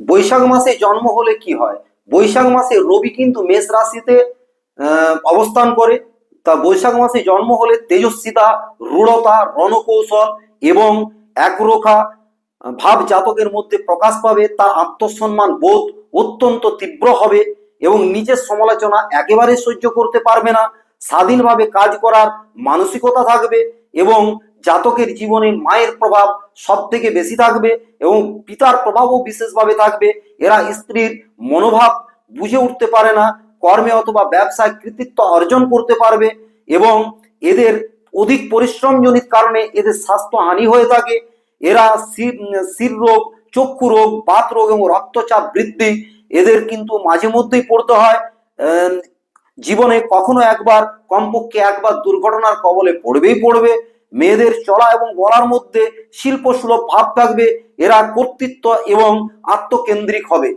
বৈশাখ মাসে জন্ম হলে কি হয়? বৈশাখ মাসে রবি কিন্তু মেষ রাশিতে অবস্থান করে। তা বৈশাখ মাসে জন্ম হলে তেজস্বিতা, রূঢ়তা, রণকৌশল এবং একরোখা ভাব জাতকের মধ্যে প্রকাশ পাবে। তার আত্মসম্মান বোধ অত্যন্ত তীব্র হবে এবং নিজের সমালোচনা একেবারে সহ্য করতে পারবে না। স্বাধীনভাবে কাজ করার মানসিকতা থাকবে এবং জাতকের জীবনে মায়ের প্রভাব সব থেকে বেশি থাকবে এবং পিতার প্রভাবও বিশেষভাবে থাকবে। এরা স্ত্রীর মনোভাব বুঝে উঠতে পারে না, কর্মে অথবা ব্যবসায় কৃতিত্ব অর্জন করতে পারবে এবং এদের অধিক পরিশ্রমজনিত কারণে এদের স্বাস্থ্য হানি হয়ে থাকে। এরা শির রোগ, চক্ষু রোগ, বাত রোগ এবং রক্তচাপ বৃদ্ধি এদের কিন্তু মাঝে মধ্যেই পড়তে হয়। জীবনে কখনো একবার কমপক্ষে একবার দুর্ঘটনার কবলে পড়বেই পড়বে। মেয়েদের চলা এবং বলার মধ্যে শিল্প সুলভ ভাব থাকবে এরা কর্তৃত্ব এবং আত্মকেন্দ্রিক হবে।